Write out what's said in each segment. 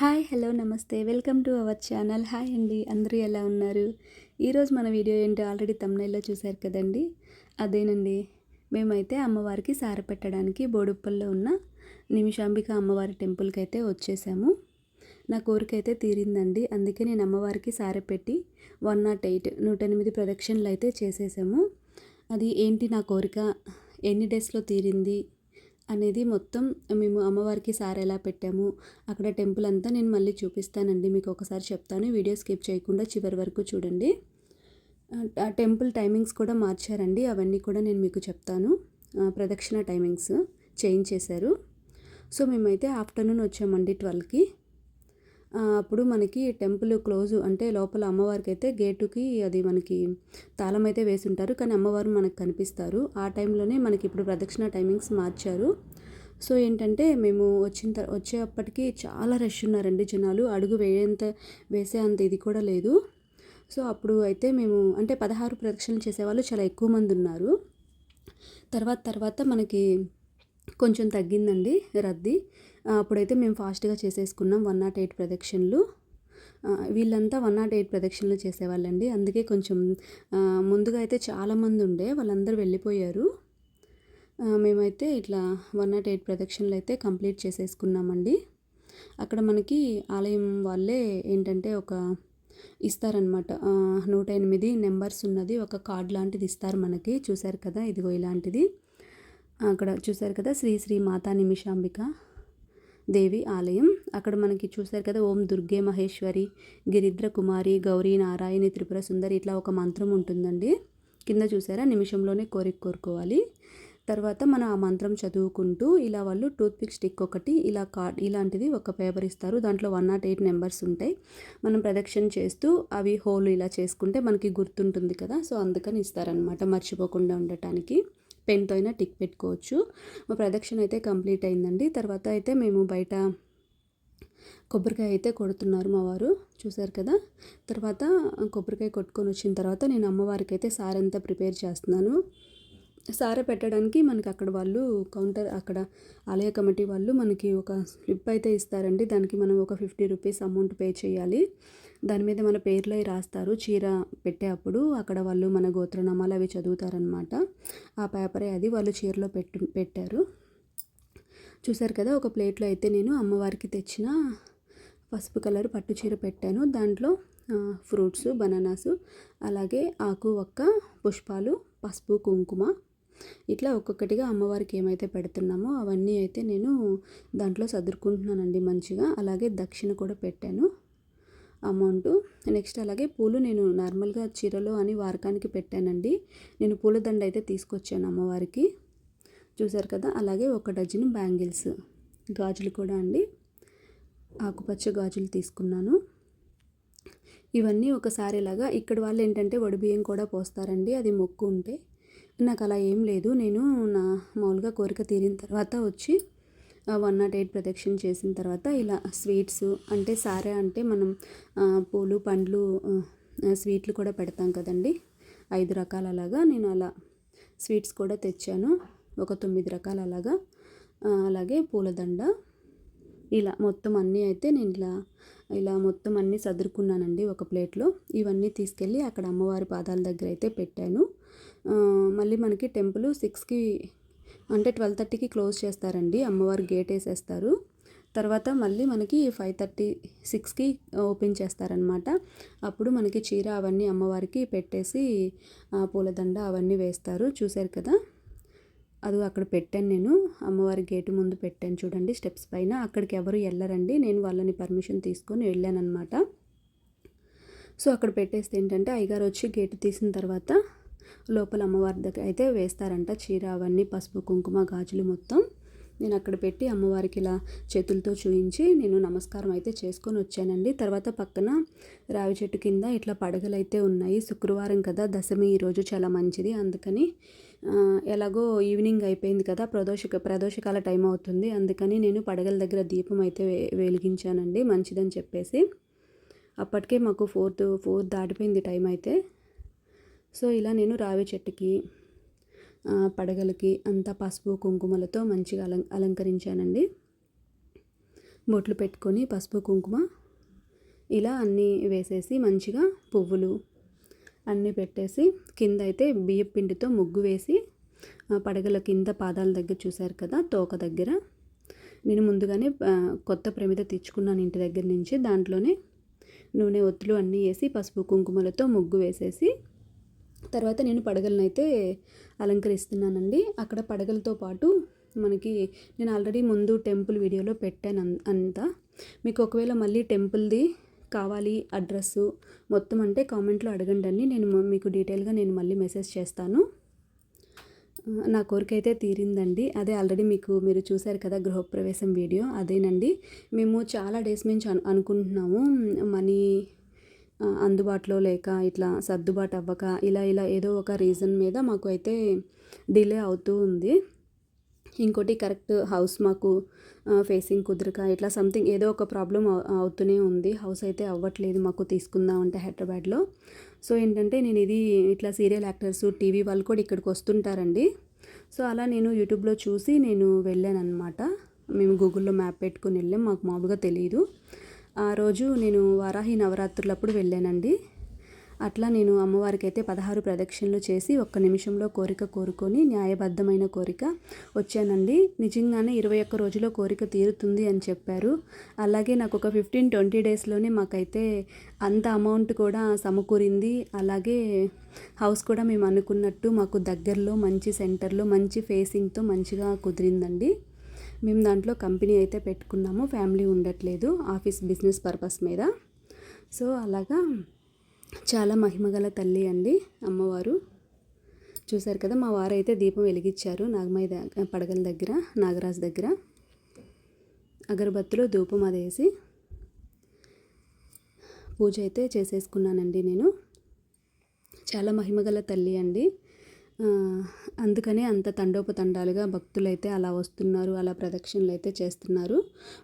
Hi hello నమస్తే. Welcome to our channel. Hi అండి. అందరూ ఎలా ఉన్నారు? ఈరోజు మన వీడియో ఏంటో ఆల్రెడీ తమ్నైల్లో చూశారు కదండి? అదేనండి. మేమైతే అమ్మవారికి సార పెట్టడానికి బోడుప్పల్లో ఉన్న నిమిషాంబిక అమ్మవారి టెంపుల్కి అయితే వచ్చేసాము. నా కోరిక అయితే తీరిందండి. అందుకే నేను అమ్మవారికి సార పెట్టి వన్ నాట్ ఎయిట్ నూట ఎనిమిది ప్రదక్షిణలు అయితే చేసేసాము. అది ఏంటి నా కోరిక? ఎన్ని డేస్లో తీరింది? అనేది మొత్తం మేము అమ్మవారికి సార్ ఎలా పెట్టాము అక్కడ టెంపుల్ అంతా నేను మళ్ళీ చూపిస్తానండి మీకు ఒకసారి చెప్తాను వీడియో స్కిప్ చేయకుండా చివరి వరకు చూడండి. ఆ టెంపుల్ టైమింగ్స్ కూడా మార్చారండి అవన్నీ కూడా నేను మీకు చెప్తాను. ప్రదక్షిణ టైమింగ్స్ చేంజ్ చేశారు. సో మేమైతే ఆఫ్టర్నూన్ వచ్చామండి ట్వెల్వ్కి. అప్పుడు మనకి టెంపుల్ క్లోజ్ అంటే లోపల అమ్మవారికి అయితే గేటుకి అది మనకి తాళం అయితే వేసి ఉంటారు కానీ అమ్మవారు మనకు కనిపిస్తారు. ఆ టైంలోనే మనకి ఇప్పుడు ప్రదక్షిణ టైమింగ్స్ మార్చారు. సో ఏంటంటే మేము వచ్చిన తర్ వచ్చేప్పటికి చాలా రష్ ఉన్నారండి జనాలు. అడుగు వేయంత వేసే అంత ఇది కూడా లేదు. సో అప్పుడు అయితే మేము అంటే పదహారు ప్రదక్షిణలు చేసేవాళ్ళు చాలా ఎక్కువ మంది ఉన్నారు. తర్వాత తర్వాత మనకి కొంచెం తగ్గిందండి రద్దీ. అప్పుడైతే మేము ఫాస్ట్గా చేసేసుకున్నాం వన్ నాట్ ఎయిట్ ప్రదక్షిణలు. వీళ్ళంతా వన్ నాట్ ఎయిట్ ప్రదక్షిణలు చేసేవాళ్ళండి. అందుకే కొంచెం ముందుగా అయితే చాలామంది ఉండే వాళ్ళందరూ వెళ్ళిపోయారు. మేమైతే ఇట్లా వన్ నాట్ ఎయిట్ ప్రదక్షిణలు అయితే కంప్లీట్ చేసేసుకున్నామండి. అక్కడ మనకి ఆలయం వాళ్ళే ఏంటంటే ఒక ఇస్తారనమాట నూట ఎనిమిది నెంబర్స్ ఉన్నది. ఒక కార్డ్ లాంటిది ఇస్తారు మనకి. చూశారు కదా? ఇదిగో ఇలాంటిది. అక్కడ చూశారు కదా? శ్రీ శ్రీ మాతా నిమిషాంబిక. దేవి ఆలయం. అక్కడ మనకి చూశారు కదా ఓం దుర్గే మహేశ్వరి గిరిద్ర కుమారి గౌరీ నారాయణి త్రిపుర సుందరి ఇట్లా ఒక మంత్రం ఉంటుందండి. కింద చూసారా నిమిషంలోనే కోరిక కోరుకోవాలి. తర్వాత మనం ఆ మంత్రం చదువుకుంటూ ఇలా వాళ్ళు టూత్పిక్ స్టిక్ ఒకటి ఇలా కార్డ్ ఇలాంటిది ఒక పేపర్ ఇస్తారు. దాంట్లో వన్ నాట్ ఎయిట్ నెంబర్స్ ఉంటాయి. మనం ప్రదక్షిణ చేస్తూ అవి హోల్ ఇలా చేసుకుంటే మనకి గుర్తుంటుంది కదా సో అందుకని ఇస్తారనమాట మర్చిపోకుండా ఉండటానికి. పెన్తో అయినా టిక్ పెట్టుకోవచ్చు. మా ప్రదక్షిణ అయితే కంప్లీట్ అయిందండి. తర్వాత అయితే మేము బయట కొబ్బరికాయ అయితే కొడుతున్నారు మా వారు చూసారు కదా? తర్వాత కొబ్బరికాయ కొట్టుకొని వచ్చిన తర్వాత నేను అమ్మవారికి అయితే సారంతా ప్రిపేర్ చేస్తున్నాను. సారా పెట్టడానికి మనకి అక్కడ వాళ్ళు కౌంటర్ అక్కడ ఆలయ కమిటీ వాళ్ళు మనకి ఒక స్లిప్ అయితే ఇస్తారండి. దానికి మనం ఒక ఫిఫ్టీ రూపీస్ అమౌంట్ పే చేయాలి. దాని మీద మన పేర్లు అవి రాస్తారు. చీర పెట్టే అప్పుడు అక్కడ వాళ్ళు మన గోత్రనామాలు అవి చదువుతారనమాట ఆ పేపరే అది. వాళ్ళు చీరలో పెట్టు పెట్టారు. చూసారు కదా ఒక ప్లేట్లో అయితే నేను అమ్మవారికి తెచ్చిన పసుపు కలర్ పట్టు చీర పెట్టాను. దాంట్లో ఫ్రూట్స్ బనానాస్ అలాగే ఆకు ఒక్క పుష్పాలు పసుపు కుంకుమ ఇట్లా ఒక్కొక్కటిగా అమ్మవారికి ఏమైతే పెడుతున్నామో అవన్నీ అయితే నేను దాంట్లో సదురుకుంటున్నానండి మంచిగా. అలాగే దక్షిణ కూడా పెట్టాను అమౌంట్. నెక్స్ట్ అలాగే పూలు నేను నార్మల్గా చీరలో అని వారకానికి పెట్టానండి. నేను పూలదండ అయితే తీసుకొచ్చాను అమ్మవారికి. చూసారు కదా? అలాగే ఒక డజన్ బ్యాంగిల్స్ గాజులు కూడా అండి. ఆకుపచ్చ గాజులు తీసుకున్నాను. ఇవన్నీ ఒకసారి ఇలాగా ఇక్కడ వాళ్ళు ఏంటంటే వడిబియ్యం కూడా పోస్తారండి. అది మొక్కు ఉంటే నాకు అలా ఏం లేదు. నేను నా మామూలుగా కోరిక తీరిన తర్వాత వచ్చి వన్ నాట్ ఎయిట్ ప్రదక్షిణ చేసిన తర్వాత ఇలా స్వీట్స్ అంటే సారే అంటే మనం పూలు పండ్లు స్వీట్లు కూడా పెడతాం కదండి. ఐదు రకాల అలాగా నేను అలా స్వీట్స్ కూడా తెచ్చాను. ఒక తొమ్మిది రకాల అలాగా అలాగే పూలదండ ఇలా మొత్తం అన్నీ అయితే నేను ఇలా ఇలా మొత్తం అన్నీ సదురుకున్నానండి ఒక ప్లేట్లో. ఇవన్నీ తీసుకెళ్ళి అక్కడ అమ్మవారి పాదాల దగ్గర అయితే పెట్టాను. మళ్ళీ మనకి టెంపుల్ సిక్స్కి అంటే ట్వెల్వ్ థర్టీకి క్లోజ్ చేస్తారండి. అమ్మవారు గేట్ వేసేస్తారు. తర్వాత మళ్ళీ మనకి ఫైవ్ థర్టీ సిక్స్కి ఓపెన్ చేస్తారనమాట. అప్పుడు మనకి చీర అవన్నీ అమ్మవారికి పెట్టేసి పూలదండ అవన్నీ వేస్తారు. చూశారు కదా? అది అక్కడ పెట్టాను నేను. అమ్మవారి గేటు ముందు పెట్టాను చూడండి స్టెప్స్ పైన. అక్కడికి ఎవరు వెళ్ళరండి. నేను వాళ్ళని పర్మిషన్ తీసుకొని వెళ్ళానమాట సో అక్కడ పెట్టేస్తే ఏంటంటే అయ్యగారు వచ్చి గేటు తీసిన తర్వాత లోపల అమ్మవారి దగ్గర అయితే వేస్తారంట చీర అవన్నీ పసుపు కుంకుమ గాజులు మొత్తం. నేను అక్కడ పెట్టి అమ్మవారికి ఇలా చేతులతో చూయించి నేను నమస్కారం అయితే చేసుకొని వచ్చానండి. తర్వాత పక్కన రావి చెట్టు కింద ఇట్లా పడగలు అయితే ఉన్నాయి. శుక్రవారం కదా దశమి ఈరోజు చాలా మంచిది. అందుకని ఎలాగో ఈవినింగ్ అయిపోయింది కదా ప్రదోషక ప్రదోషకాల టైం అవుతుంది. అందుకని నేను పడగల దగ్గర దీపం అయితే వెలిగించానండి మంచిదని చెప్పేసి. అప్పటికే మాకు ఫోర్త్ ఫోర్త్ దాటిపోయింది టైం అయితే. సో ఇలా నేను రావి చెట్టుకి పడగలకి అంతా పసుపు కుంకుమలతో మంచిగా అలం అలంకరించానండి. బొట్లు పెట్టుకొని పసుపు కుంకుమ ఇలా అన్నీ వేసేసి మంచిగా పువ్వులు అన్నీ పెట్టేసి కింద అయితే బియ్యం పిండితో ముగ్గు వేసి పడగల కింద పాదాల దగ్గర చూశారు కదా తోక దగ్గర. నేను ముందుగానే కొత్త ప్రమిద తెచ్చుకున్నాను ఇంటి దగ్గర నుంచి. దాంట్లోనే నూనె ఒత్తులు అన్నీ వేసి పసుపు కుంకుమలతో ముగ్గు వేసేసి తర్వాత నేను పడగలనైతే అలంకరిస్తున్నానండి. అక్కడ పడగలతో పాటు మనకి నేను ఆల్రెడీ ముందు టెంపుల్ వీడియోలో పెట్టాను అంతా. మీకు ఒకవేళ మళ్ళీ టెంపుల్ది కావాలి అడ్రస్సు? మొత్తం అంటే కామెంట్లో అడగండి అని నేను మీకు డీటెయిల్గా నేను మళ్ళీ మెసేజ్ చేస్తాను. నా కోరిక అయితే తీరిందండి. అదే ఆల్రెడీ మీకు మీరు చూశారు కదా గృహప్రవేశం వీడియో. అదేనండి. మేము చాలా డేస్ నుంచి అను అనుకుంటున్నాము. మనీ అందుబాటులో లేక ఇట్లా సర్దుబాటు అవ్వక ఇలా ఇలా ఏదో ఒక రీజన్ మీద మాకు అయితే డిలే అవుతూ ఉంది. ఇంకోటి కరెక్ట్ హౌస్ మాకు ఫేసింగ్ కుదరక ఇట్లా సంథింగ్ ఏదో ఒక ప్రాబ్లం అవుతూనే ఉంది. హౌస్ అయితే అవ్వట్లేదు మాకు తీసుకుందాం అంటే హైదరాబాద్లో. సో ఏంటంటే నేను ఇది ఇట్లా సీరియల్ యాక్టర్స్ టీవీ వాళ్ళు కూడా ఇక్కడికి వస్తుంటారండి. సో అలా నేను యూట్యూబ్లో చూసి నేను వెళ్ళాను అనమాట మేము గూగుల్లో మ్యాప్ పెట్టుకుని వెళ్ళాం మాకు మామూలుగా తెలియదు ఆ రోజు నేను వారాహి నవరాత్రులప్పుడు వెళ్ళానండి. అట్లా నేను అమ్మవారికి అయితే పదహారు ప్రదక్షిణలు చేసి ఒక్క నిమిషంలో కోరిక కోరుకొని న్యాయబద్ధమైన కోరిక వచ్చానండి. నిజంగానే ఇరవై ఒక్క రోజులో కోరిక తీరుతుంది అని చెప్పారు. అలాగే నాకు ఒక ఫిఫ్టీన్ ట్వంటీ డేస్లోనే మాకైతే అంత అమౌంట్ కూడా సమకూరింది. అలాగే హౌస్ కూడా మేము అనుకున్నట్టు మాకు దగ్గరలో మంచి సెంటర్లో మంచి ఫేసింగ్తో మంచిగా కుదిరిందండి. మేము దాంట్లో కంపెనీ అయితే పెట్టుకున్నాము. ఫ్యామిలీ ఉండట్లేదు ఆఫీస్ బిజినెస్ పర్పస్ మీద. సో అలాగా చాలా మహిమగల తల్లి అండి అమ్మవారు. చూశారు కదా మా వారు అయితే దీపం వెలిగించారు నాగమయ్య పడగల దగ్గర నాగరాజు దగ్గర. అగరబత్తులు ధూపం అదేసి పూజ అయితే చేసేసుకున్నానండి నేను. చాలా మహిమగల తల్లి అండి. అందుకనే అంత తండోపతండాలుగా భక్తులైతే అలా వస్తున్నారు అలా ప్రదక్షిణలు అయితే చేస్తున్నారు.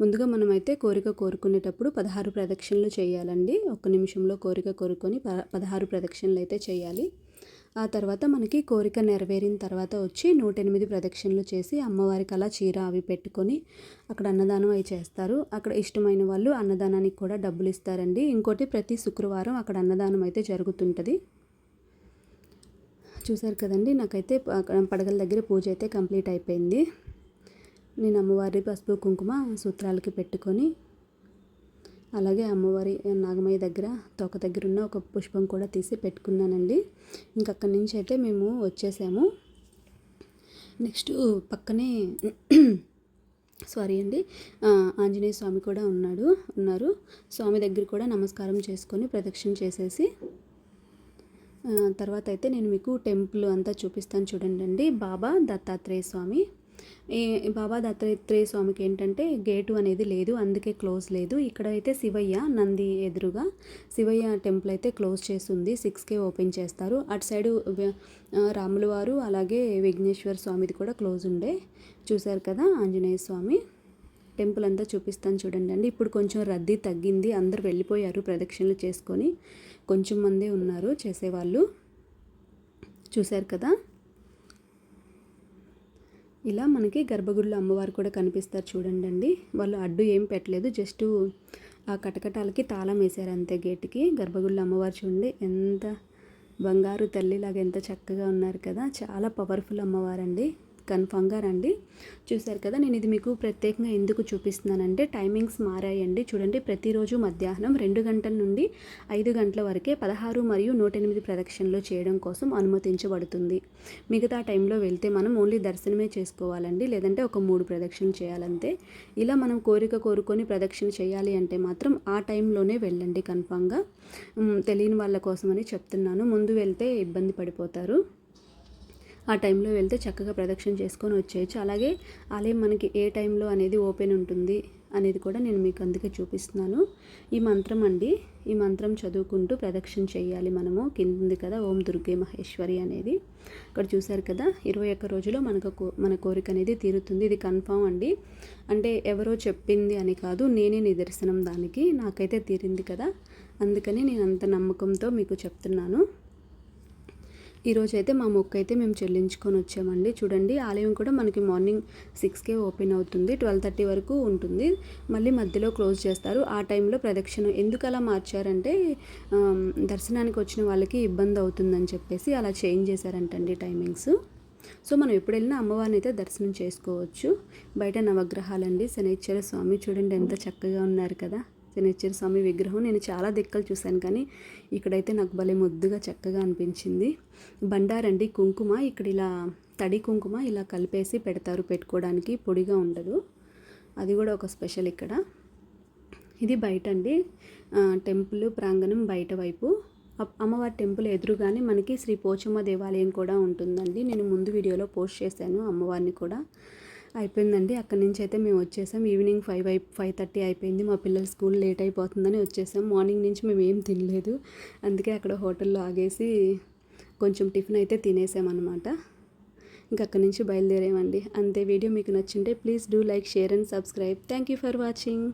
ముందుగా మనమైతే కోరిక కోరుకునేటప్పుడు పదహారు ప్రదక్షిణలు చేయాలండి. ఒక్క నిమిషంలో కోరిక కోరుకొని పదహారు ప్రదక్షిణలు అయితే చేయాలి. ఆ తర్వాత మనకి కోరిక నెరవేరిన తర్వాత వచ్చి నూట ఎనిమిది ప్రదక్షిణలు చేసి అమ్మవారికి అలా చీర అవి పెట్టుకొని అక్కడ అన్నదానం అవి చేస్తారు. అక్కడ ఇష్టమైన వాళ్ళు అన్నదానానికి కూడా డబ్బులు ఇస్తారండి. ఇంకోటి ప్రతి శుక్రవారం అక్కడ అన్నదానం అయితే జరుగుతుంటుంది. చూసారు కదండి. నాకైతే పడగల దగ్గర పూజ అయితే కంప్లీట్ అయిపోయింది. నేను అమ్మవారి పసుపు కుంకుమ సూత్రాలకి పెట్టుకొని అలాగే అమ్మవారి నాగమయ్య దగ్గర తోక దగ్గర ఉన్న ఒక పుష్పం కూడా తీసి పెట్టుకున్నానండి. ఇంకక్కడి నుంచి అయితే మేము వచ్చేసాము. నెక్స్ట్ పక్కనే సారీ అండి ఆంజనేయ స్వామి కూడా ఉన్నాడు ఉన్నారు. స్వామి దగ్గర కూడా నమస్కారం చేసుకొని ప్రదక్షిణ చేసేసి తర్వాత అయితే నేను మీకు టెంపుల్ అంతా చూపిస్తాను చూడండి అండి. బాబా దత్తాత్రేయ స్వామి. ఈ బాబా దత్తాత్రేయ స్వామికి ఏంటంటే గేటు అనేది లేదు అందుకే క్లోజ్ లేదు. ఇక్కడ అయితే శివయ్య నంది ఎదురుగా శివయ్య టెంపుల్ అయితే క్లోజ్ చేస్తుంది. సిక్స్కే ఓపెన్ చేస్తారు. అటు సైడు రాములవారు అలాగే విఘ్నేశ్వర స్వామిది కూడా క్లోజ్ ఉండే. చూశారు కదా ఆంజనేయ స్వామి? టెంపుల్ అంతా చూపిస్తాను చూడండి అండి. ఇప్పుడు కొంచెం రద్దీ తగ్గింది. అందరు వెళ్ళిపోయారు ప్రదక్షిణలు చేసుకొని. కొంచెం మందే ఉన్నారు చేసేవాళ్ళు. చూశారు కదా? ఇలా మనకి గర్భగుడిలో అమ్మవారు కూడా కనిపిస్తారు చూడండి అండి వాళ్ళు అడ్డు ఏం పెట్టలేదు జస్ట్ ఆ కటకటాలకి తాళం వేశారు అంతే గేటుకి. గర్భగుడిలో అమ్మవారు చూడండి ఎంత బంగారు తల్లిలాగా ఎంత చక్కగా ఉన్నారు కదా. చాలా పవర్ఫుల్ అమ్మవారండి. కన్ఫామ్గా రండి. చూశారు కదా నేను ఇది మీకు ప్రత్యేకంగా ఎందుకు చూపిస్తున్నానంటే టైమింగ్స్ మారాయండి. చూడండి ప్రతిరోజు మధ్యాహ్నం రెండు గంటల నుండి ఐదు గంటల వరకే పదహారు మరియు నూట ఎనిమిది ప్రదక్షిణలు చేయడం కోసం అనుమతించబడుతుంది. మిగతా టైంలో వెళ్తే మనం ఓన్లీ దర్శనమే చేసుకోవాలండి. లేదంటే ఒక మూడు ప్రదక్షిణలు చేయాలంతే. ఇలా మనం కోరిక కోరుకొని ప్రదక్షిణ చేయాలి అంటే మాత్రం ఆ టైంలోనే వెళ్ళండి కన్ఫామ్గా. తెలియని వాళ్ళ కోసమని చెప్తున్నాను. ముందు వెళ్తే ఇబ్బంది పడిపోతారు. ఆ టైంలో వెళ్తే చక్కగా ప్రదక్షిణ చేసుకొని వచ్చేయచ్చు. అలాగే ఆలయం మనకి ఏ టైంలో అనేది ఓపెన్ ఉంటుంది అనేది కూడా నేను మీకు అందుకే చూపిస్తున్నాను. ఈ మంత్రం అండి. ఈ మంత్రం చదువుకుంటూ ప్రదక్షిణ చేయాలి మనము. కింది కదా ఓం దుర్గే మహేశ్వరి అనేది. ఇక్కడ చూశారు కదా ఇరవై ఒక్క రోజులో మనకు మన కోరిక అనేది తీరుతుంది. ఇది కన్ఫామ్ అండి. అంటే ఎవరో చెప్పింది అని కాదు నేనే నిదర్శనం దానికి. నాకైతే తీరింది కదా. అందుకని నేను అంత నమ్మకంతో మీకు చెప్తున్నాను. ఈరోజు అయితే మా మొక్క అయితే మేము చెల్లించుకొని వచ్చామండి. చూడండి ఆలయం కూడా మనకి మార్నింగ్ సిక్స్కే ఓపెన్ అవుతుంది ట్వెల్వ్ థర్టీ వరకు ఉంటుంది. మళ్ళీ మధ్యలో క్లోజ్ చేస్తారు. ఆ టైంలో ప్రదక్షిణ ఎందుకు అలా మార్చారంటే దర్శనానికి వచ్చిన వాళ్ళకి ఇబ్బంది అవుతుందని చెప్పేసి అలా చేంజ్ చేశారంటండి టైమింగ్స్. సో మనం ఎప్పుడు వెళ్ళినా అమ్మవారిని అయితే దర్శనం చేసుకోవచ్చు. బయట నవగ్రహాలండి శనైశ్వర స్వామి చూడండి ఎంత చక్కగా ఉన్నారు కదా. శనైశ్వర స్వామి విగ్రహం. నేను చాలా దిక్కలు చూశాను కానీ ఇక్కడైతే నాకు భలే ముద్దుగా చక్కగా అనిపించింది. బండారండి కుంకుమ. ఇక్కడ ఇలా తడి కుంకుమ ఇలా కలిపేసి పెడతారు పెట్టుకోవడానికి. పొడిగా ఉండదు. అది కూడా ఒక స్పెషల్ ఇక్కడ. ఇది బయట అండి టెంపుల్ ప్రాంగణం బయట వైపు. అప్- అమ్మవారి టెంపుల్ ఎదురుగానే మనకి శ్రీ పోచమ్మ దేవాలయం కూడా ఉంటుందండి. నేను ముందు వీడియోలో పోస్ట్ చేశాను అమ్మవారిని కూడా. అయిపోయిందండి. అక్కడి నుంచి అయితే మేము వచ్చేసాం. ఈవినింగ్ ఫైవ్ అయి ఫైవ్ థర్టీ అయిపోయింది. మా పిల్లల స్కూల్ లేట్ అయిపోతుందని వచ్చేసాం. మార్నింగ్ నుంచి మేము ఏం తినలేదు. అందుకే అక్కడ హోటల్లో ఆగేసి కొంచెం టిఫిన్ అయితే తినేసామన్నమాట. ఇంక అక్కడి నుంచి బయలుదేరామండి. అంతే వీడియో మీకు నచ్చింటే please do like share and subscribe. Thank you for watching.